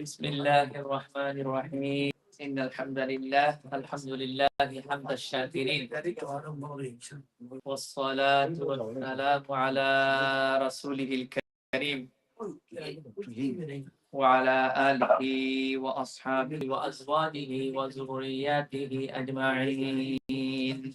بسم الله الرحمن الرحيم. إن الحمد لله الحمد لله حمد الشاكرين. والصلاة والسلام على رسوله الكريم. وعلى آله وأصحابه وأزواجه وذرياته أجمعين.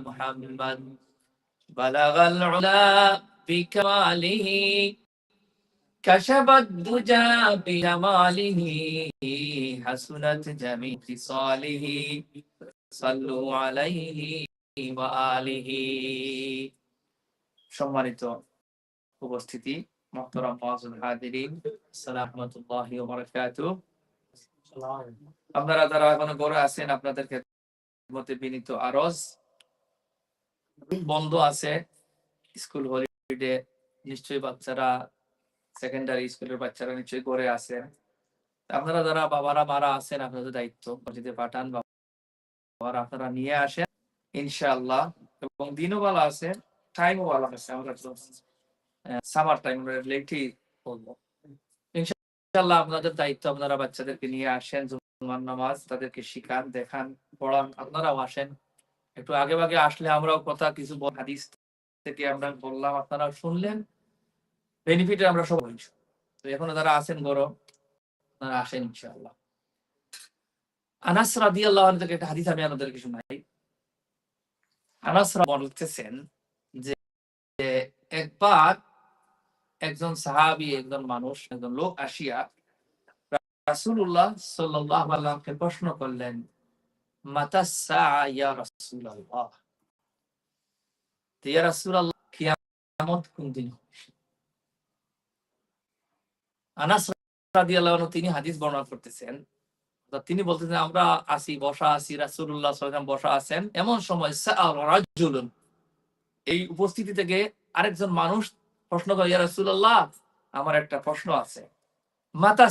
محمد بلغ العلا بكماله كشف الدجى بجماله حسنت جميع خصاله صلوا عليه وآله সম্মানিত উপস্থিতি মোহতরম মাযুল হাদিরিন আসসালামু আলাইকুম ওয়া বারাকাতুহু আপনারা যারা এখনো গড়ে আছেন আপনাদেরকে মতে বিনীত আরজ। বন্ধ আছে স্কুল হলিডে। নিশ্চয়ই বাচ্চারা সেকেন্ডারি স্কুলের বাচ্চারা নিশ্চয়ই আছে আপনারা যারা বাবারা মারা আছেন, আপনাদের দায়িত্ব মসজিদে পাঠান, বাবারা আপনারা নিয়ে আসেন, ইনশাআল্লাহ। এবং দিনও ভালো আছে টাইমও ভালো আছে, আমরা সামার টাইম লেটই বলব। ইনশাআল্লাহ আপনাদের দায়িত্ব আপনারা বাচ্চাদেরকে নিয়ে আসেন জুমার নামাজ তাদেরকে শিখান, দেখান, পড়ান। আপনারাও আসেন। একটু আগে ভাগে আসলে আমরাও কথা, কিছু হাদিস থেকে আমরা বললাম, আপনারাও শুনলেন। বেনিফিট আমরা সব তো এখনও যারা আছেন বড় আপনারা আসেন ইনশাআল্লাহ। আনাস আনহু থেকে একটা হাদিস আমি আপনাদেরকে শোনাই। আনাস বলতেছেন যে একবার একজন সাহাবী, একজন মানুষ, একজন লোক আসিয়া আলাইহি ওয়াসাল্লামকে প্রশ্ন করলেন তিনি হাদিস বর্ণনা করতেছেন। তিনি বলতেছেন, আমরা আসি বসা আছি রাসুল্লাহ বসা আছেন। এমন সময় এই উপস্থিতি থেকে আরেকজন মানুষ প্রশ্ন করে, ইয়া রাসূলুল্লাহ? আমার একটা প্রশ্ন আছে, মাতা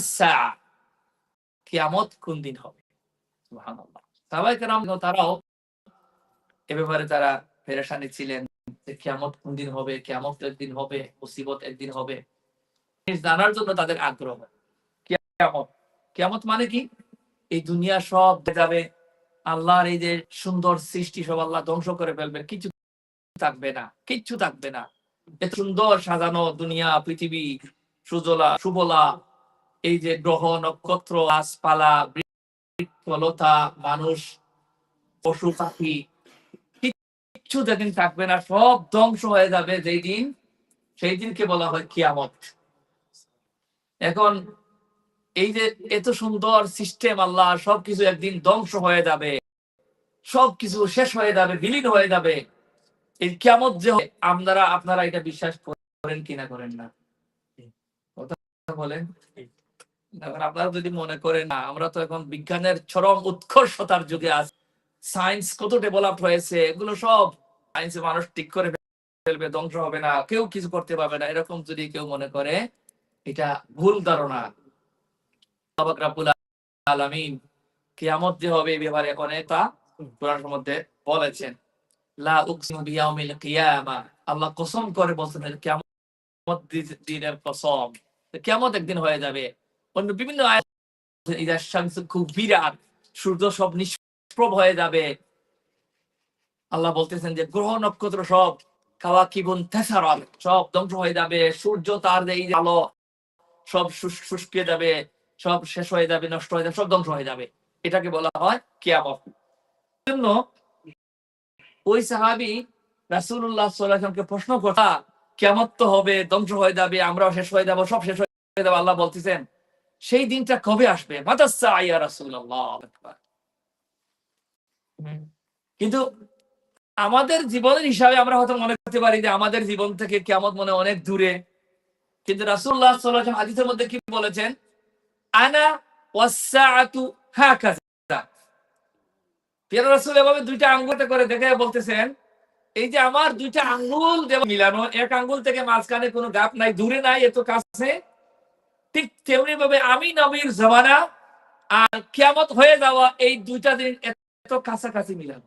কিয়ামত কোন দিন হবে? তারাও এ ব্যাপারে তারা পেরেশানি ছিলেন যে কিয়ামত কোন দিন হবে, কিয়ামত একদিন হবে, মুসিবত একদিন হবে জানার জন্য তাদের আগ্রহ। কিয়ামত কিয়ামত মানে কি? এই দুনিয়া সব যাবে, আল্লাহর এই যে সুন্দর সৃষ্টি সব আল্লাহ ধ্বংস করে ফেলবে, কিছু থাকবে না, কিচ্ছু থাকবে না। এত সুন্দর সাজানো দুনিয়া, পৃথিবী, সুজলা, সুবলা এই যে গ্রহ, নক্ষত্র, গাছপালা, বৃক্ষলতা, মানুষ, পশু পাখি, কিচ্ছু যেদিন থাকবে না, সব ধ্বংস হয়ে যাবে যেই দিন, সেই দিনকে বলা হয় কিয়ামত। এখন এই যে এত সুন্দর সিস্টেম আল্লাহ, সবকিছু একদিন ধ্বংস হয়ে যাবে, সবকিছু শেষ হয়ে যাবে, বিলীন হয়ে যাবে। এই কিয়ামত যে আপনারা আপনারা এটা বিশ্বাস করেন কিনা করেন না? কথা বলেন? এখন আপনারা যদি মনে করেন না, আমরা তো এখন বিজ্ঞানের চরম উৎকর্ষতার যুগে আছি। সায়েন্স কত ডেভেলপ হয়েছে, এগুলো সব সায়েন্সে মানুষ ঠিক করে ফেলবে, ধ্বংস হবে না, কেউ কিছু করতে পারবে না। এরকম যদি কেউ মনে করে, এটা ভুল ধারণা। আলামিন কিয়ামত যে হবে এই ব্যাপারে অনেক তা মধ্যে বলেছেন। লা উকসিমু বিয়াউমিল কিয়ামা। আল্লাহ কসম করে বলছেন, কিয়ামত দিনের কসম। কিয়ামত একদিন হয়ে যাবে। অন্য বিভিন্ন খুব বিরাট, সূর্য সব নিষ্প্রভ হয়ে যাবে। আল্লাহ বলতেছেন যে, গ্রহ, নক্ষত্র সব কাওয়া কিবুন তেসারাল সব ধ্বংস হয়ে যাবে, সূর্য, তার এই আলো, সব শুষ- শুষ্কে যাবে, সব শেষ হয়ে যাবে, নষ্ট হয়ে যাবে, সব ধ্বংস হয়ে যাবে। এটাকে বলা হয় কিয়ামত। জন্য ওই সাহাবি রাসূলুল্লাহ সাল্লাল্লাহু আলাইহি প্রশ্ন করা কিয়ামত তো হবে, ধ্বংস হয়ে যাবে, আমরাও শেষ হয়ে যাব, সব শেষ হয়ে যাবে। আল্লাহ বলতেছেন সেই দিনটা কবে আসবে? কিন্তু আমাদের জীবনের হিসাবে আমরা হয়তো মনে করতে পারি যে আমাদের জীবন থেকে কেমন মনে অনেক দূরে। কিন্তু রাসূলুল্লাহ সাল্লাল্লাহু আলাইহি হাদিসের মধ্যে কি বলেছেন? আনা যে আমার দুইটা আঙ্গুল যেমন মিলানো, এক আঙ্গুল থেকে মাঝখানে কোনো গাপ নাই, দূরে নাই, এত কাছে ঠিক তেমনি ভাবে আমি নবীর জমানা আর কিয়ামত হয়ে যাওয়া এই দুইটা দিন এত কাছাকাছি মিলানো।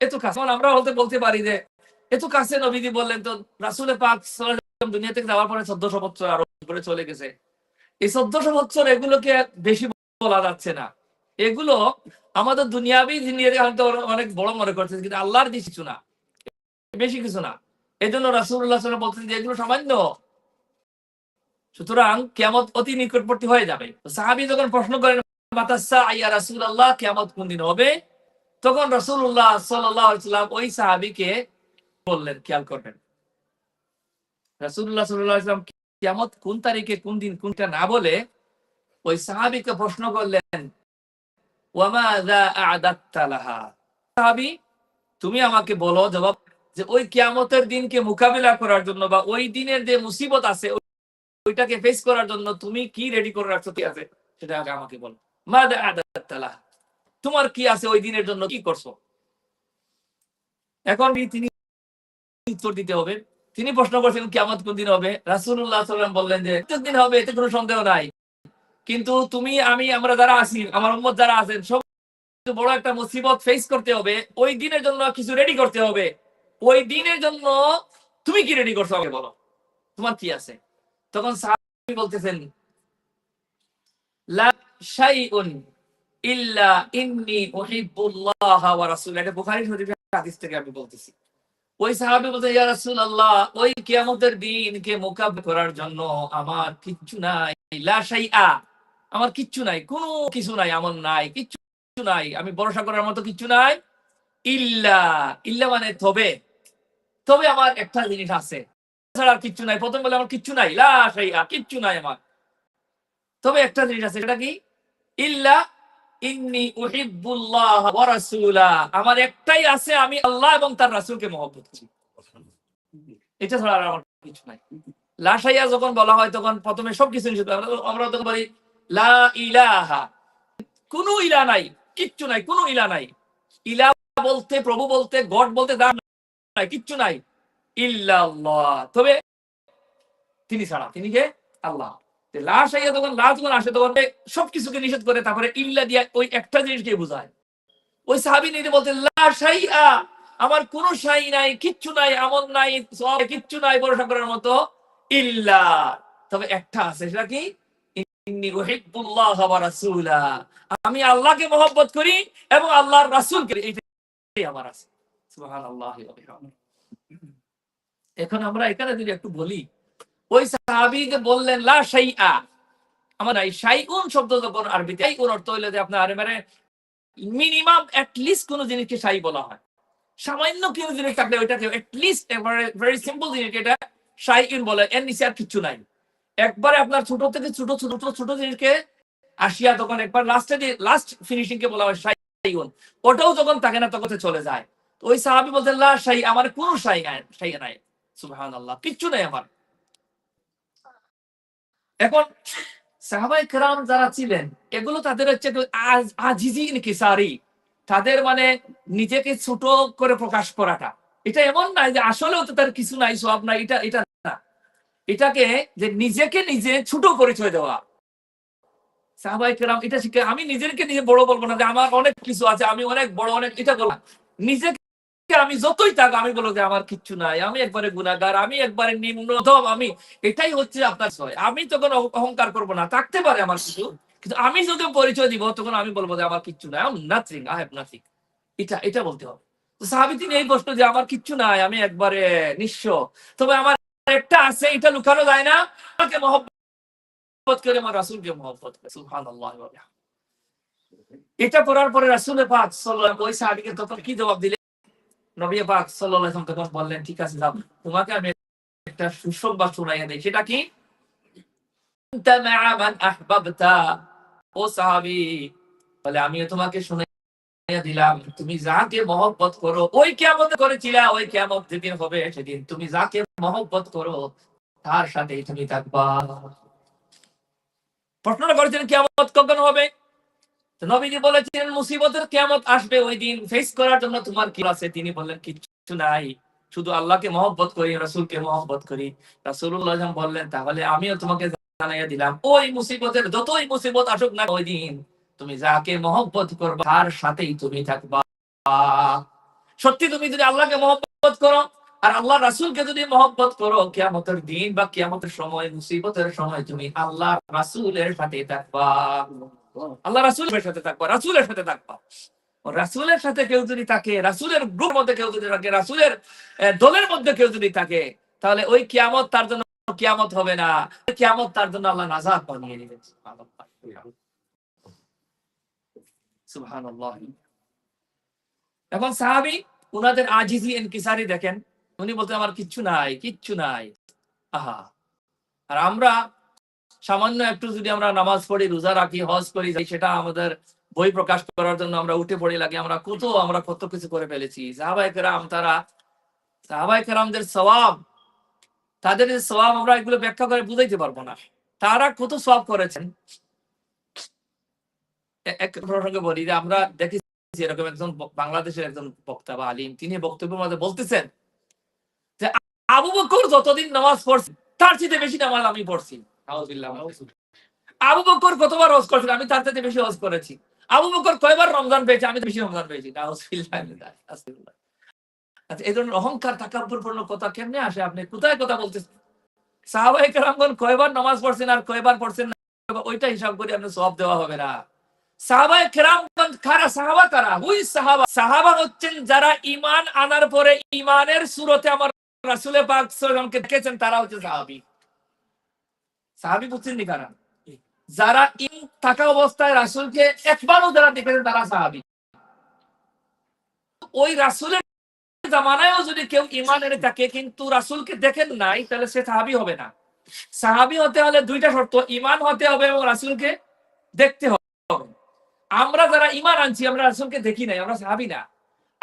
এত কাছে আমরা বলতে বলতে পারি যে এত কাছে নবীজি বললেন তো রাসুলে পাক দুনিয়া থেকে যাওয়ার পরে চোদ্দশো বছর আরও করে চলে গেছে। এই চোদ্দশো বছর এগুলোকে বেশি বলা যাচ্ছে না। এগুলো আমাদের দুনিয়াবি জিনিস হয়তো অনেক বড় মনে করছে, কিন্তু আল্লাহর বেশি কিছু না। বেশি কিছু না। এই জন্য রাসুল্লাহ বলছেন যে এগুলো সামান্য সুতরাং কেমত অতি নিকটবর্তী হয়ে যাবে। সাহাবি যখন প্রশ্ন করেন আইয়া রাসুল আল্লাহ কেমত কোন দিন হবে? তখন রসুল্লাহ সাল্লাম ওই সাহাবিকে বললেন, খেয়াল করবেন। রাসুল্লাহ সাল্লাম কেমত কোন তারিখে, কোন দিন, কোনটা না বলে ওই সাহাবিকে প্রশ্ন করলেন সাহাবী, তুমি আমাকে বলো জবাব যে ওই কিয়ামতের দিনকে মোকাবিলা করার জন্য বা ওই দিনের যে মুসিবত আছে ওইটাকে ফেস করার জন্য তুমি কি রেডি করে রাখছো কি আছে? সেটা আগে আমাকে বলো। আ'দাত্তা তোমার কি আছে ওই দিনের জন্য কি করছ? এখন তিনি উত্তর দিতে হবে? তিনি প্রশ্ন করছেন, কিয়ামত কোন দিন হবে? আলাইহি ওয়াসাল্লাম বললেন যে দিন হবে, এতে কোনো সন্দেহ নাই। কিন্তু তুমি, আমি, আমরা যারা আছি, আমার উম্মত যারা আছেন সব বড় একটা মুসিবত ফেস করতে হবে, ওই দিনের জন্য কিছু রেডি করতে হবে। ওই দিনের জন্য তুমি কি রেডি করছ আমাকে বলো। তোমার কি আছে? তখন সাহাবী বলতেছেন, লা শাইউন ইল্লা ইন্নী উহিব্বুল্লাহ ওয়া রাসূল। এটা বুখারী শরীফের হাদিস থেকে আমি বলতেছি। ওই সাহাবী বলতে ইয়া রাসূলুল্লাহ, ওই কিয়ামতের করার জন্য আমার কিচ্ছু নাই। লা শাইআ, আমার কিচ্ছু নাই, কোনো কিছু নাই, আমার নাই, কিচ্ছু নাই, আমি ভরসা করার মতো কিচ্ছু নাই। ইল্লা ইল্লা মানে তবে তবে আমার একটা জিনিস আছে। ছাড়া কিচ্ছু নাই। প্রথম বলে, আমার কিচ্ছু নাই। কিচ্ছু নাই আমার। তবে একটা জিনিস আছে, সেটা কি? ইল্লা ইন্নি উহিব্বুল্লাহ ওয়া আমার একটাই আছে, আমি আল্লাহ এবং তার রাসূলকে মহব্বত করি। এটা ছাড়া আর আমার কিছু নাই। লাশাইয়া যখন বলা হয়, তখন প্রথমে সবকিছু নিষেধ আমরা- আমরা তখন বলি, লা ইলাহা। ইলা নাই, কিচ্ছু নাই, কোনো ইলা নাই। ইলা বলতে, প্রভু বলতে, গড বলতে দাম নাই, কিচ্ছু নাই। ইল্লাল্লাহ। তবে তিনি ছাড়া, তিনি কে? আল্লাহ। লাশ আইয়া তখন লাশ যখন আসে, তখন সবকিছুকে নিষেধ করে, তারপরে ইল্লা দিয়া ওই একটা জিনিসকে বোঝায়। ওই সাহাবি নিজে বলতে লাশাইয়া আমার কোন সাই নাই, কিচ্ছু নাই, আমল নাই, সব কিচ্ছু নাই, ভরসা করার মতো ইল্লা। তবে একটা আছে, সেটা কি? রাসূলা। আমি আল্লাহকে মহব্বত করি এবং আল্লাহর রাসূলকে, এইটাই আমার আছে। সুবহানাল্লাহ ওয়া এখন আমরা এখানে যদি একটু বলি, ওই সাহাবীকে বললেন, লা আমার এই শব্দ যখন আরবিতে অর্থ হইল যে আপনার মানে মিনিমাম এট লিস্ট কোন জিনিসকে বলা হয়। সামান্য কোনো জিনিস থাকলে ওইটাকে এট লিস্ট ভেরি সিম্পল জিনিস এটা বলে, এর নিচে আর নাই। একবারে আপনার ছোট থেকে ছোট ছোট ছোট ছোট জিনিসকে আসিয়া তখন একবার লাস্টে লাস্ট ফিনিশিং কে বলা হয় ওটাও যখন থাকে না তখন চলে যায়। ওই সাহাবী বলতেন, লা শাই আমার কোনো শাই নাই শাই নাই। সুবহানাল্লাহ, কিচ্ছু নাই আমার। এখন সাহাবাই কেরাম যারা ছিলেন, এগুলো তাদের হচ্ছে তাদের মানে নিজেকে ছোট করে প্রকাশ করাটা। এটা এমন নাই যে আসলেও তো তার কিছু নাই, সব নাই, এটা এটা না। এটাকে যে নিজেকে নিজে ছোট পরিচয় দেওয়া। সাহাবাই কেরাম, এটা শিখে আমি নিজেকে নিজে বড় বলব না যে আমার অনেক কিছু আছে, আমি অনেক বড়, অনেক এটা বলব নিজেকে আমি যতই থাক, আমি বলব যে আমার কিচ্ছু নাই, আমি একবারে গুণাগার আমি একবারে নিম্নতম, আমি এটাই হচ্ছে আপনার ছয়। আমি তখন অহংকার করব না, থাকতে পারে আমার কিছু, কিন্তু আমি যদি পরিচয় দিব, তখন আমি বলব যে আমার কিচ্ছু নাই। নাথিং আই হ্যাভ নাথিং এটা এটা বলতে হবে। সাহাবি তিনি এই প্রশ্ন যে আমার কিচ্ছু নাই, আমি একবারে নিঃস্ব। তবে আমার একটা আছে, এটা লুকানো যায় না। আমাকে মহব্বত করে, আমার রাসূলকে মহব্বত করে ওয়া বিহামদিহি। এটা পড়ার পরে রাসূলের সাল্লাল্লাহু ওই সাহাবীকে তখন কি জবাব দিলেন? নবী পাক বললেন, ঠিক আছে, যাও। তোমাকে আমি একটা সুসংবাদ শোনাইয়া দেই সেটা কি? ও বলে, আমিও তোমাকে শুনে দিলাম। তুমি যাকে মহব্বত করো, ওই কেমন করেছিলা, ওই কেমন যেদিন হবে সেদিন। তুমি যাকে মহব্বত করো, তার সাথেই তুমি থাকবা। প্রশ্নটা করেছেন কেমত কখন হবে? নবীজি বলেছিলেন মুসিবতের কেমত আসবে ওই দিন। ফেস করার জন্য তোমার কি আছে? তিনি বললেন, কিচ্ছু নাই। শুধু আল্লাহকে মহব্বত করি, রাসূলকে মহব্বত করি। রাসূলুল্লাহ বললেন, তাহলে আমিও তোমাকে জানাইয়া দিলাম, ওই মুসিবতের যতই মুসিবত আসুক না ওই দিন তুমি যাকে মহব্বত করবা, তার সাথেই তুমি থাকবা। সত্যি তুমি যদি আল্লাহকে মহব্বত করো, আর আল্লাহ রাসূলকে যদি মহব্বত করো, কিয়ামতের দিন বা কিয়ামতের সময়, মুসিবতের সময় তুমি আল্লাহ রাসূলের সাথে থাকবা। আল্লাহ রাসূলের সাথে থাকবা, রাসূলের সাথে থাকবা। রাসূলের সাথে কেউ যদি থাকে, রাসূলের গ্রুপ মধ্যে কেউ যদি থাকে, রাসূলের দলের মধ্যে কেউ যদি থাকে, তাহলে ওই কিয়ামত তার জন্য কিয়ামত হবে না। কিয়ামত তার জন্য আল্লাহ নাজাত বানিয়ে সুবহানাল্লাহ। এখন সাহাবী, উনাদের আজিজি এনকিসারি দেখেন। উনি বলতে আমার কিচ্ছু নাই কিচ্ছু নাই। আহা। আর আমরা সামান্য একটু যদি আমরা নামাজ পড়ি, রোজা রাখি, হজ করি সেটা আমাদের বই প্রকাশ করার জন্য আমরা উঠে পড়ে লাগে। আমরা কত আমরা কত কিছু করে ফেলেছি। সাহাবাই কেরাম তারা সাহাবাই কেরামদের সওয়াব, তাদের যে সওয়াব আমরা এগুলো ব্যাখ্যা করে বুঝাইতে পারব না। তারা কত সওয়াব করেছেন? এক প্রসঙ্গে বলি যে আমরা দেখেছি এরকম একজন বাংলাদেশের একজন বক্তা বা আলিম, তিনি বক্তব্যের মধ্যে বলতেছেন যে, আবু বকর যতদিন নামাজ পড়ছে, তার চেয়ে বেশি নামাজ আমি পড়ছি। আবু বকর কতবার হজ করেছেন আমি তার থেকে বেশি হজ করেছি। আবু বকর কয়বার রমজান পেয়েছে? আমি তো বেশি রমজান পেয়েছি। আচ্ছা এই ধরনের অহংকার তাকাব্বুরপূর্ণ কথা কেমনে আসে? আপনি কোথায় কথা বলতেছেন? কয়বার নামাজ পড়ছেন আর কয়বার পড়ছেন না? ওইটা হিসাব করে আপনি সব দেওয়া হবে না। সাহাবায়ে কেরামগণ কারা? সাহাবা কারা? হুই সাহাবা। সাহাবা হচ্ছেন যারা ঈমান আনার পরে ঈমানের সুরতে আমার রাসূলে পাক দেখেছেন, তারা হচ্ছে সাহাবী। সাহাবী কারা? যারা ইন থাকা অবস্থায় রাসূলকে একবারও যারা দেখেছেন তারা সাহাবী। ওই রাসূলের জামানায়ও যদি কেউ ঈমান এনে থাকে কিন্তু রাসূলকে দেখেন নাই, তাহলে সে সাহাবী হবে না। সাহাবী হতে হলে দুইটা শর্ত, ঈমান হতে হবে এবং রাসূলকে দেখতে হবে। আমরা যারা ইমান আনছি, আমরা রাসূলকে দেখি নাই, আমরা সাহাবি না।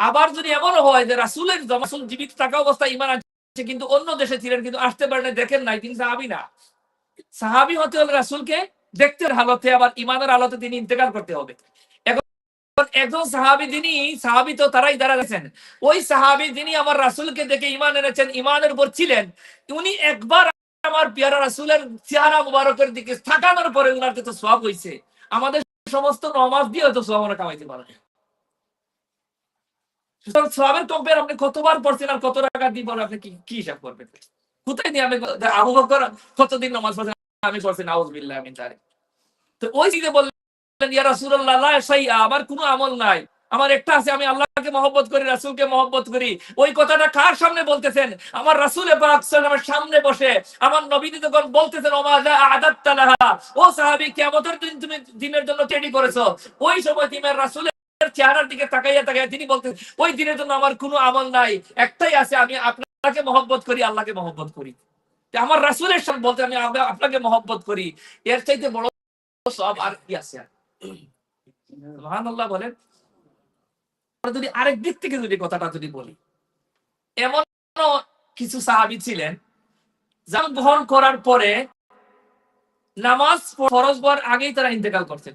আবার যদি এমনও হয় যে রাসুলের রাসূল জীবিত থাকা অবস্থায় ইমান আনছে, কিন্তু অন্য দেশে ছিলেন কিন্তু আসতে পারেন দেখেন নাই, তিনি সাহাবি না। সাহাবি হতে হলে রাসূলকে দেখতে হালতে আবার ইমানের আলোতে তিনি ইন্তেকাল করতে হবে। একজন সাহাবি তিনি সাহাবি তো তারাই দাঁড়া গেছেন ওই সাহাবি যিনি আমার রাসূলকে দেখে ইমান এনেছেন ইমানের উপর ছিলেন, উনি একবার আমার পিয়ারা রাসূলের চেহারা মুবারকের দিকে থাকানোর পরে উনার তো সওয়াব হইছে, আমাদের সমস্ত নমাজ দিয়ে হয়তো সোয়াব আমরা কামাইতে পারব সোয়াবের কম্পেয়ার আপনি কতবার পড়ছেন আর কত টাকা পরে আপনি কি হিসাব করবেন? কোথায় নিয়ে আমি আবু বকর কতদিন নামাজ পড়ছেন আমি পড়ছি নাউজ বিল্লাহ আমি তারে তো ওই দিকে বললেন, ইয়া রাসূলুল্লাহ শাইআ, আমার কোনো আমল নাই। আমার একটা আছে, আমি আল্লাহকে মহব্বত করি, রাসূলকে মহব্বত করি। ওই কথাটা কার সামনে বলতেছেন? আমার রাসূলে পাক সাল্লাল্লাহু সামনে বসে আমার নবী যখন বলতেছেন, ওমা যা আদাত্তা ও সাহাবী, কিয়ামতের দিন তুমি দিনের জন্য তৈরি করেছ। ওই সময় তুমি রাসূলের চেহারার দিকে তাকাইয়া তাকাইয়া তিনি বলতেন ওই দিনের জন্য আমার কোনো আমল নাই। একটাই আছে, আমি আপনাকে মহব্বত করি, আল্লাহকে মহব্বত করি। আমার রাসূলের সাথে বলতে আমি আপনাকে মহব্বত করি। এর চাইতে বড় সব আর কি আছে? আর? সুবহানাল্লাহ বলেন। যদি আরেক দিক থেকে যদি কথাটা যদি বলি এমন কিছু সাহাবী ছিলেন যা গ্রহণ করার পরে নামাজ ফরজ হওয়ার আগেই তারা ইন্তেকাল করছেন।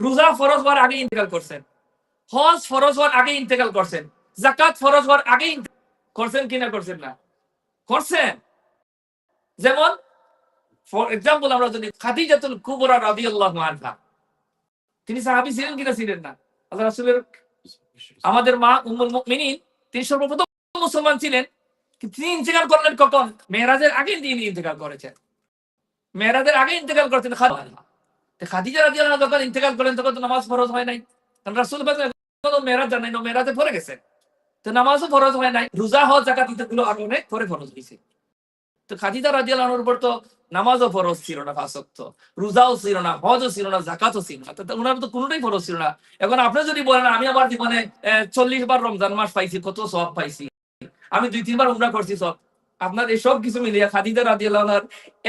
রোজা ফরজ হওয়ার আগে ইন্তেকাল করছেন। হজ ফরজ হওয়ার আগে ইন্তেকাল করছেন। জাকাত ফরজ হওয়ার আগে করছেন কিনা করছেন না? করছেন। যেমন ফর এক্সাম্পল আমরা যদি খাদিজাতুল কুবরা রাদিয়াল্লাহু আনহা, তিনি সাহাবী ছিলেন কিনা ছিলেন না? আল্লাহ রাসূলের আমাদের মা উম্মুল মুমিনিন, তিনি সর্বপ্রথম মুসলমান ছিলেন তিনি ইন্তেকাল করলেন কখন? মেহরাজের আগে তিনি ইন্তেকাল করেছেন। মেহরাজের আগে ইন্তেকাল করেছেন খাদিজা রাদিয়াল্লাহু আনহা। যখন ইন্তেকাল করলেন তখন নামাজ ফরজ হয় নাই। কারণ রাসূল মেহরাজ জানেন না মেহরাজে পড়ে গেছেন। তো নামাজও ফরজ হয় নাই। রোজা জাকাত আরও অনেক পরে ফরজ হয়েছে তো খাদিজা উপর তো নামাজও ফরজ ছিল না রোজাও ছিল না, হজও ছিল না, জাকাতও ছিল না। তো কোনোটাই ফরজ ছিল না। এখন আপনি যদি বলেন, আমি আমার জীবনে চল্লিশ বার রমজান মাস পাইছি, কত সব পাইছি। আমি দুই, তিনবার উমরা করছি সব আপনার এই সব কিছু মিলিয়ে খাদিজা আনহার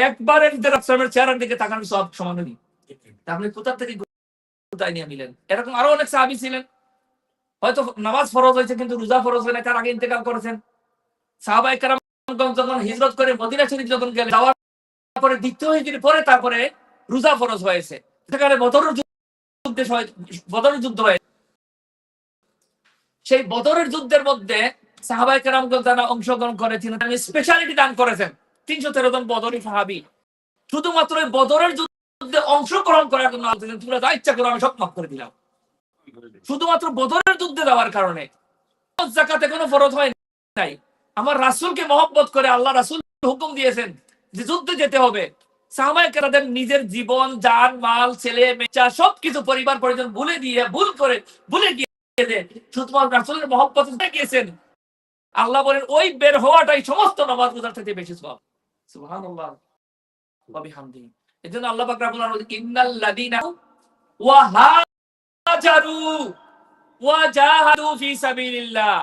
একবারের চেহারার দিকে তাকানোর সব সমান আপনি কোথা থেকে তাই নিয়ে নিলেন? এরকম আরও অনেক সাহাবি ছিলেন। হয়তো নামাজ ফরজ হয়েছে, কিন্তু রোজা ফরজ হয় না তার আগে ইন্তেকাল করেছেন। সাহাবাই যখন হিজরত করে মদিনা শরীফ যখন গেলেন, যাওয়ার পরে দ্বিতীয় হিজরি পরে তারপরে রোজা ফরজ হয়েছে। সেখানে বদরের যুদ্ধে বদরের যুদ্ধ হয়েছে। সেই বদরের যুদ্ধের মধ্যে সাহাবাই কেরাম যারা অংশগ্রহণ করেছিলেন তিনি স্পেশালিটি দান করেছেন। তিনশো তেরো জন বদরি সাহাবি। শুধুমাত্র বদরের যুদ্ধে অংশগ্রহণ করার জন্য তোমরা যা ইচ্ছা করো, আমি সব মাফ করে দিলাম। শুধুমাত্র বদরের যুদ্ধে দেওয়ার কারণে। জাকাতে কোনো ফরজ হয় নাই। আমার রাসূলকে মহব্বত করে আল্লাহ রাসূল হুকুম দিয়েছেন যে যুদ্ধে যেতে হবে। সাহাবায়ে নিজের জীবন, জান, মাল, ছেলে মেচা সবকিছু পরিবার পরিজন ভুলে দিয়ে, ভুল করে, ভুলে গিয়ে শুধুমাত্র রাসূলের মহব্বত গিয়েছেন। আল্লাহ বলেন, ওই বের হওয়াটাই সমস্ত নামাজ রোজার থেকে বেশি সুবহানাল্লাহ। ওয়া বিহামদিহি এজন্য আল্লাহ পাক রাব্বুল আলামিন ইন্নাল ওয়া হাজারু ওয়া জাহাদু ফি সাবিলিল্লাহ।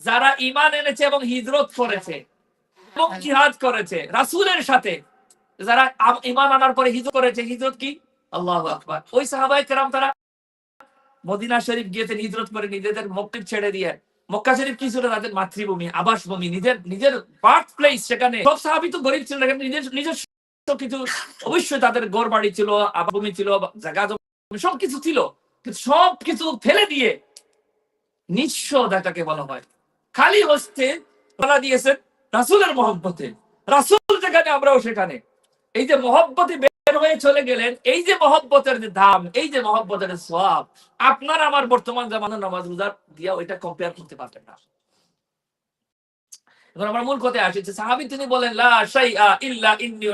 যারা ঈমান এনেছে এবং হিজরত করেছে এবং জিহাদ করেছে রাসূলের সাথে যারা ঈমান আনার পরে হিজরত করেছে হিজরত কি? আল্লাহু আকবার। ওই সাহাবায়ে তারা মদিনা শরীফ গিয়েছেন হিজরত করে নিজেদের মক্কিব ছেড়ে দিয়ে মক্কা শরীফ কি ছিল? তাদের মাতৃভূমি আবাসভূমি নিজের নিজের বার্থ প্লেস সেখানে। সব সাহাবি তো গরিব ছিল নিজের নিজস্ব কিছু। অবশ্যই তাদের গড় বাড়ি ছিল আবাসভূমি ছিল জায়গা জমি সবকিছু ছিল। সব কিছু ফেলে দিয়ে নিঃস্ব বলা হয়। খালি হস্তে বলা দিয়েছেন রাসূলের মহব্বতে। রাসূল যেখানে, আমরাও সেখানে। এই যে মহব্বতে বের হয়ে চলে গেলেন, এই যে মহব্বতের যে দাম, এই যে মহব্বতের সওয়াব, আপনার আমার বর্তমান জামানার নামাজ রোজার দিয়া ওইটা কম্পেয়ার করতে পারবেন না। এখন আমার মূল কথায় আসছে সাহাবী তিনি বলেন, লা ইল্লা ইন্নী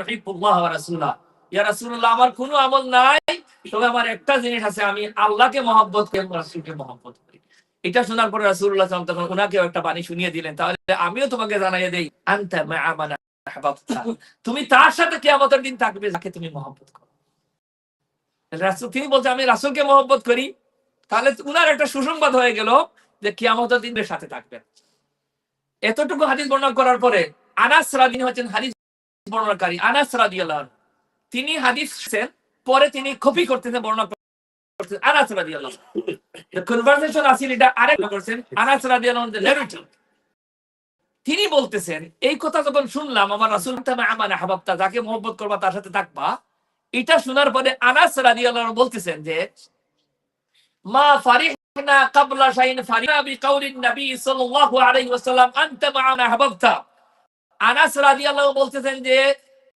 ইয়া রাসূলুল্লাহ, আমার কোনো আমল নাই তবে আমার একটা জিনিস আছে, আমি আল্লাহকে মহব্বত করি রাসূলকে মহব্বত করি। এটা শোনার পরে ওয়াসাল্লাম তখন ওনাকেও একটা বাণী শুনিয়ে দিলেন। তাহলে আমিও তোমাকে জানাইয়ে দেই, আনতা তুমি তার সাথে কিয়ামতের দিন থাকবে, যাকে তুমি মহব্বত করো। রাসূল, তিনি বলছে, আমি রাসূলকে মহব্বত করি। তাহলে উনার একটা সুসংবাদ হয়ে গেল যে কিয়ামতের দিনের সাথে থাকবেন এতটুকু হাদিস বর্ণনা করার পরে আনাস রাদিনী হচ্ছেন হাদিস বর্ণনাকারী, আনাস আনহু। তিনি হাদিস পরে তিনি কপি করতেছেন বর্ণনা করতেছেন আনাস রাদিয়াল্লাহু দ্য কনভারসেশন আসিল, এটা আরেক করছেন, আনাস the narrator। তিনি বলতেছেন, এই কথা যখন শুনলাম, আমার রাসূল হাবাবতা যাকে মহব্বত করবা, তার সাথে থাকবা, এটা শোনার পরে আনাস রাদিয়াল্লাহু আনহু বলতেছেন যে, মা ওয়াসাল্লাম আনতা মা'ানা হাবাবতা আনাস বলতেছেন যে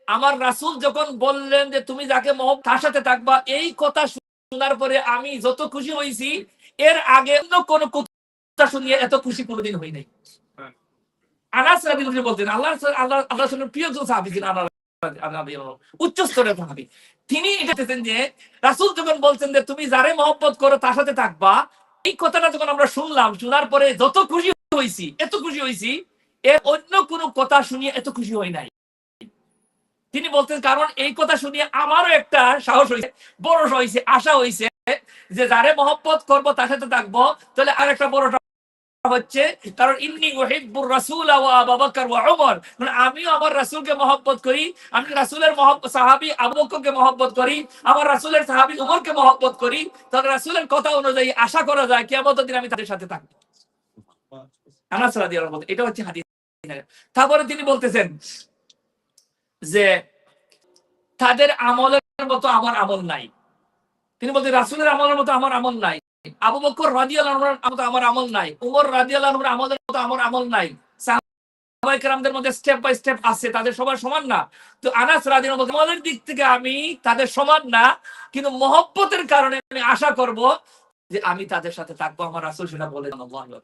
আমার রাসূল যখন বললেন যে তুমি যাকে মহব তার সাথে থাকবা, এই কথা শোনার পরে আমি যত খুশি হইছি এর আগে অন্য কোন কথা শুনিয়ে এত খুশি কোনোদিন হই নাই। আনাস বলতেন, আল্লাহ আল্লাহ আল্লাহ প্রিয় একজন সাহাবী উচ্চ স্তরের সাহাবী। তিনি এটা বলতেছেন যে, রাসূল যখন বলছেন যে তুমি যারে মহব্বত করো, তার সাথে থাকবা, এই কথাটা যখন আমরা শুনলাম, শোনার পরে যত খুশি হইছি এত খুশি হইছি এর অন্য কোনো কথা শুনিয়ে এত খুশি হই নাই। তিনি বলতেন, কারণ এই কথা শুনিয়ে আমারও একটা সাহস হয়েছে, বড় হয়েছে, আশা হয়েছে যে যারে মহব্বত করব তার সাথে থাকব। তাহলে আর একটা বড় হচ্ছে, কারণ ইন্নি ওহিব্বুর রাসূল ওয়া আবু ওয়া উমর। মানে আমিও আমার রাসূলকে মহব্বত করি, আমি রাসূলের মহব্বত সাহাবী আবু বকরকে মহব্বত করি, আমার রাসূলের সাহাবী উমরকে মহব্বত করি। তাহলে রাসূলের কথা অনুযায়ী আশা করা যায়, কিয়ামতের দিন আমি তাদের সাথে থাকব। আনাস রাদিয়াল্লাহু এটা হচ্ছে হাদিস। তারপরে তিনি বলতেছেন যে তাদের আমলের মতো আমার আমল নাই। তিনি বলতেন রাসূলের আমলের মতো আমার আমল নাই। আবু বকর আনহুর মতো আমার আমল নাই। উমর আনহুর আমলের মতো আমার আমল নাই। স্টেপ আছে, তাদের সবার সমান না। তো আনাস থেকে আমি তাদের সমান না, কিন্তু কারণে আমি আশা করব যে আমি তাদের সাথে থাকব। আমার রাসূল সেটা বলে ওয়া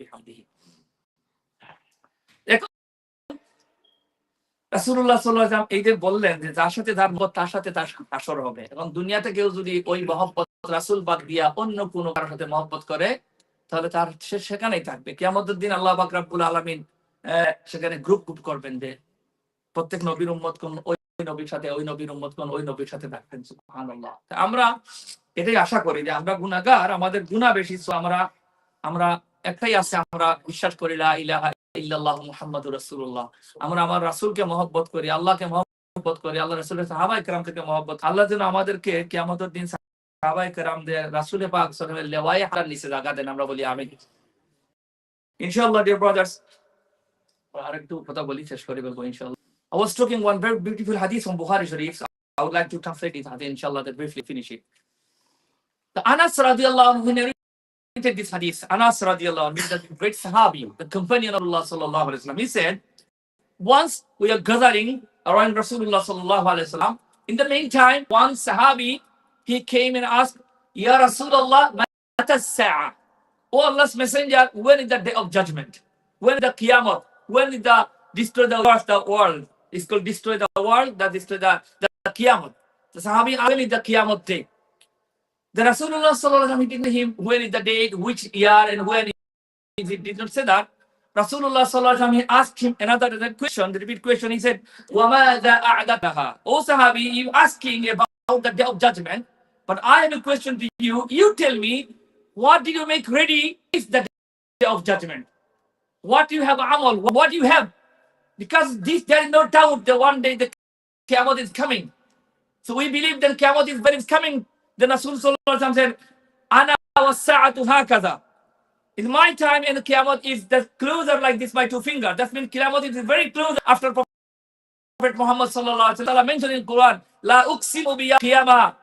আলাইহি ওয়াসাল্লাম এই যে বললেন যে যার সাথে যার মহব্বত তার সাথে তার আসর হবে। এবং দুনিয়াতে কেউ যদি ওই মহব্বত রাসূল বাদ দিয়া অন্য কোনো কারোর সাথে মহব্বত করে, তাহলে তার সে সেখানেই থাকবে। আল্লাহ পাক সেখানে গ্রুপ গ্রুপ করবেন যে প্রত্যেক নবীর উম্মত কোন ওই নবীর সাথে, ওই নবীর উম্মত কোন ওই নবীর সাথে থাকবেন, সুবহানাল্লাহ। আমরা এটাই আশা করি যে আমরা গুনাহগার, আমাদের গুনাহ বেশি আমরা আমরা একটাই আছে, আমরা বিশ্বাস করি লা ইলাহা আমরা আমার মহব্বত করি, আল্লাহকে মহব্বত করি, আল্লাহ থেকে মহব্বত আল্লাহ যেন আমাদেরকে দিন পাক নিচে দেন, আমরা বলি ডিয়ার ব্রাদার্স আর একটু কথা বলি, শেষ করে বলব, ইনশাআল্লাহ। I narrated this hadith. Anas radiallahu anhu, the great Sahabi, the companion of Allah sallallahu alayhi wa. He said, once we are gathering around Rasulullah sallallahu alayhi wa in the meantime, one Sahabi, he came and asked, Ya Rasulullah, mata as-sa'a? O Allah's messenger, when is the day of judgment? When is the qiyamah? When is the destroy the world, the world? It's called destroy the world, that destroy the, the, the qiyamah. The Sahabi, when is the qiyamah day? The Rasulullah sallallahu he didn't him when is the date, which year, and when he did not say that. Rasulullah sallallahu he asked him another question, the repeat question. He said, "Wamada a'dadaha." O Sahabi, you asking about the day of judgment, but I have a question to you. You tell me, what do you make ready is the day of judgment? What do you have amal? What do you have? Because this, there is no doubt that one day the Qiyamah is coming. So we believe that Qiyamah is, is coming then Rasul Sallallahu said, Ana wa sa'atu hakaza. In my time, and Qiyamah is the closer like this by two fingers. That means Qiyamah is very close after Prophet Muhammad Sallallahu Alaihi Wasallam mentioned in Quran, La uqsimu bi Qiyamah.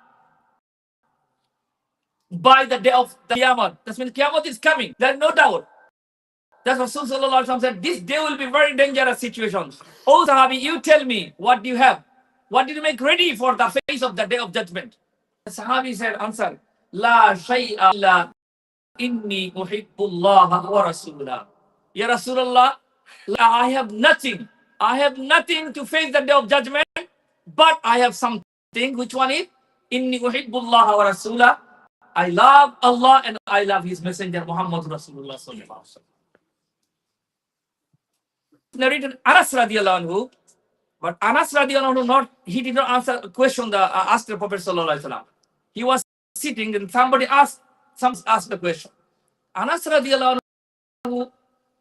By the day of the Qiyamah. That means Qiyamah is coming. There is no doubt. That's what Rasul Sallallahu Alaihi Wasallam said. This day will be very dangerous situation. Oh Sahabi, you tell me, what do you have? What did you make ready for the face of the day of judgment? Sahabi said, answer, La shay'a illa inni uhibbullah wa rasulah. Ya Rasulullah, I have nothing. I have nothing to face the day of judgment, but I have something. Which one is? Inni uhibbullah wa rasulah. I love Allah and I love His Messenger Muhammad Rasulullah sallallahu alaihi wasallam. Narrated Anas radiallahu anhu, but Anas radiallahu anhu not he did not answer question the uh, asked the Prophet sallallahu alaihi wasallam. He was sitting and somebody asked some asked the question. Anas radiallahu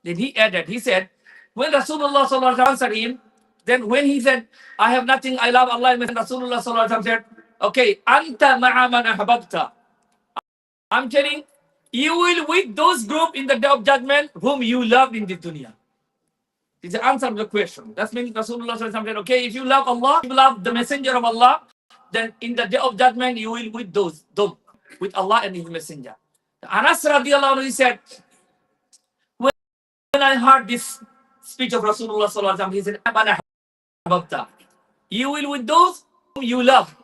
then he added he said when Rasulullah answered him then when he said I have nothing I love Allah and Rasulullah said okay anta ma'a man ahbabta I'm telling you will with those group in the day of judgment whom you loved in the dunya. It's the answer to the question. That means Rasulullah said, okay, if you love Allah, you love the messenger of Allah, then in the day of judgment you will with those, them, with Allah and His messenger. Anas radiallahu anhu, said, when, I heard this speech of Rasulullah sallallahu alaihi wasallam, he said, "Amana ahbabta." you will with those whom you love.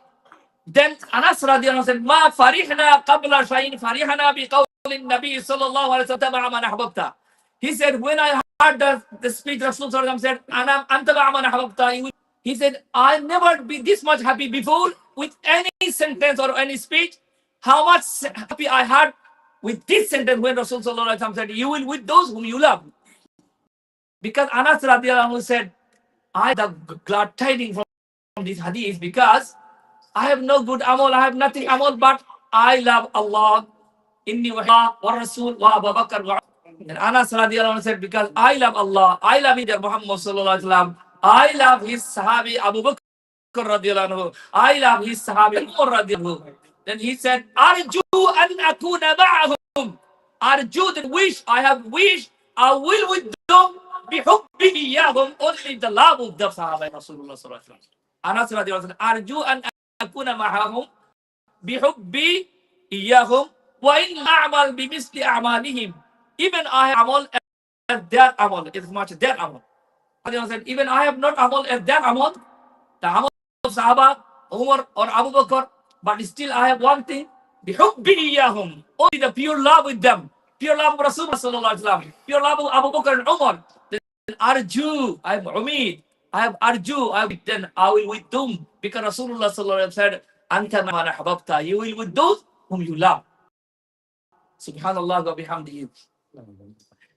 Then Anas radiallahu anhu said, "Ma farihna qabla shayin farihna bi qawli Nabi sallallahu alaihi wasallam man ahbabta." He said, when I heard the, the speech Rasul sallallahu alaihi wasallam said, "Ana anta man ahbabta," he said, "I never be this much happy before with any sentence or any speech. How much happy I had with this sentence when Rasulullah said, "You will with those whom you love." Because Anas radiallahu said, "I the glad tidings from from this hadith because I have no good amal, I have nothing amal, but I love Allah. Inni wa wa Rasul wa Abu Bakr wa and Anas radiallahu said, because I love Allah, I love Muhammad sallallahu alaihi wasallam, I love his Sahabi Abu Bakr radiallahu I love his Sahabi Umar radiallahu. Then he said, Arju an akuna ma'ahum. Arju the wish, I have wish, I will with them bihubbi iyahum, only the love of the Sahaba Rasulullah sallallahu alaihi wasallam. Anas radiallahu anhu, Arju an akuna ma'ahum bihubbi iyahum wa in a'mal bimisli a'malihim. Even I amal as their amal, as much their amal. Even I have not amal as their amal, the amal of Sahaba, Umar or Abu Bakr, but still I have one thing. Only the pure love with them. Pure love of Rasulullah sallallahu alaihi wasallam. Pure love of Abu Bakr and Umar. Then Arju, I have Umid. I have Arju, I have then I will with them. Because Rasulullah sallallahu alaihi wasallam said, Anta man ahbabta. You will with those whom you love. Subhanallah wa bihamdihi.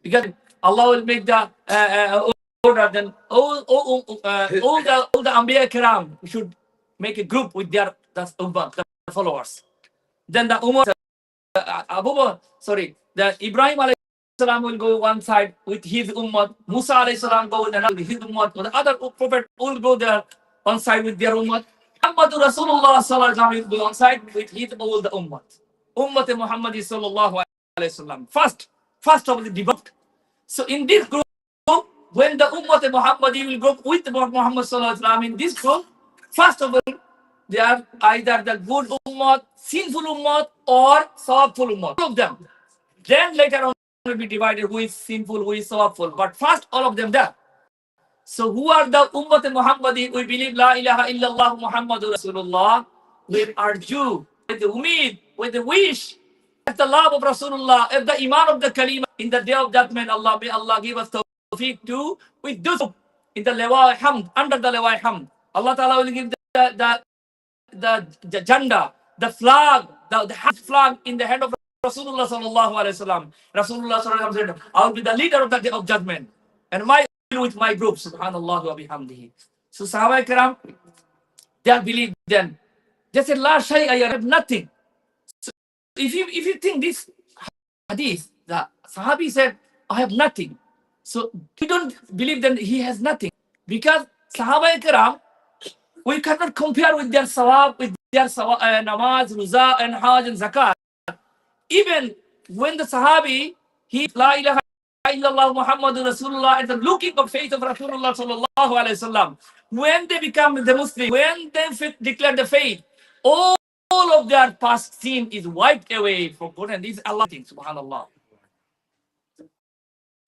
Because Allah will make the uh, uh, order then all, all, uh, all the all the Anbiya Kiram should make a group with their the, ummah, the followers. Then the Umar, uh, Abu sorry, the Ibrahim alayhi salam will go one side with his ummah. Musa alayhi salam go with another his ummah. The other prophet will go there one side with their ummah. Muhammad Rasulullah sallallahu wasallam will be on side with his all the ummah. Ummah Muhammad sallallahu alaihi wasallam. First, first of the developed. So in this group, when the ummah Muhammad will go with Muhammad sallallahu alaihi wasallam in this group, first of all, they are either the good ummah, sinful ummah, or sawabful ummah. All of them. Then later on will be divided who is sinful, who is sawabful. But first, all of them there. So who are the Ummah Muhammadi? We believe La ilaha illallah Muhammadur Rasulullah. We are you with the umeed, with the wish, with the love of Rasulullah, with the iman of the kalima. In the day of judgment, Allah may Allah give us tawfiq to with this in the lewa hamd, under the lewa hamd. Allah Ta'ala will give the, the, the, the janda, the flag, the, the flag in the hand of Rasulullah sallallahu alaihi wasallam. Rasulullah sallallahu alaihi wasallam said, I will be the leader of the day of judgment. And my with my group, subhanallah wa bihamdihi. So Sahaba Ikram, they are believed then. They said, La shay, I have nothing. So if you if you think this hadith, the Sahabi said, I have nothing. So we don't believe then he has nothing. Because Sahaba Ikram, we cannot compare with their sawab, with their sawab, uh, namaz, ruza, and hajj and zakat. Even when the Sahabi, he La ilaha illallah Muhammadur Rasulullah and the looking of faith of Rasulullah sallallahu alaihi wasallam. When they become the Muslim, when they fit, declare the faith, all, all of their past sin is wiped away from God. And this is Allah subhanallah.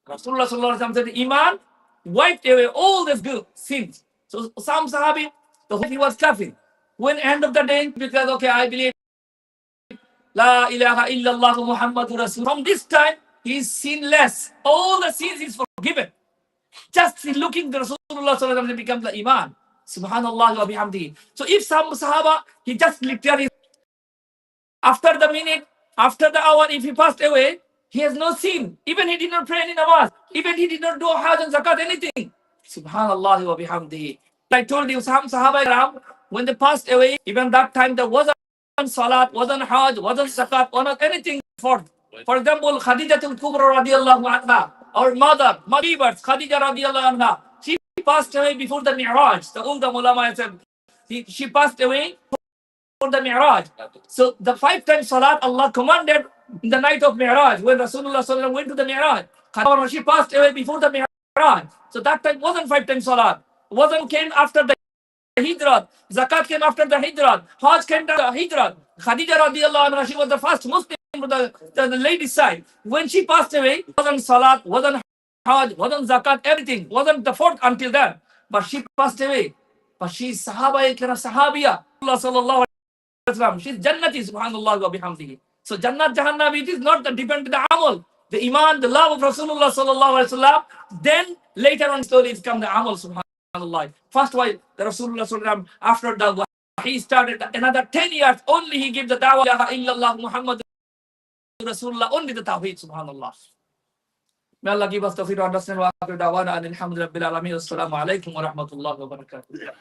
Rasulullah sallallahu wasallam said, Iman wiped away all the good sins. So some Sahabi, the whole he was kafir. When end of the day, because okay, I believe La ilaha illallah Muhammadur Rasul. From this time, he is sinless. All the sins is forgiven. Just in looking the Rasulullah sallallahu alaihi wasallam becomes the iman. Subhanallah wa bihamdi. So if some Sahaba, he just literally, after the minute, after the hour, if he passed away, he has no sin. Even he did not pray any namaz. Even he did not do hajj and zakat, anything. Subhanallah wa bihamdi. I told you, some Sahaba when they passed away, even that time there wasn't salat, wasn't hajj, wasn't zakat, wasn't anything for for example, Khadija al-Kubra radiallahu anha, our mother, Madibas, Khadija radiallahu anha, she passed away before the Mi'raj. The older ulama said, she, she passed away before the Mi'raj. So the five times salat Allah commanded in the night of Mi'raj, when Rasulullah went to the Mi'raj. Khadija, she passed away before the Mi'raj. So that time wasn't five times salat. Wasn't came after the Hijrat. Zakat came after the Hijrat. Hajj came after the Hijrat. Khadija radiallahu anha, she was the first Muslim to the, the, the lady side. When she passed away, wasn't salat, wasn't hajj, wasn't zakat, everything. Wasn't the fourth until then. But she passed away. But she's sahaba sahabiya. Allah sallallahu alaihi wasallam. She's jannati subhanallah wa bihamdihi. So jannat jahannam, it is not the depend the amal. The iman, the love of Rasulullah sallallahu alaihi wasallam. Then later on it's come the amal subhanallah. First while the Rasulullah sallallahu after the he started another 10 years only he gave the dawah illallah Muhammad Rasulullah only the Tawheed, subhanallah. May Allah give us the to understand wa akhiru dawana and alhamdulillah. Assalamu alaikum wa rahmatullahi wa barakatuh.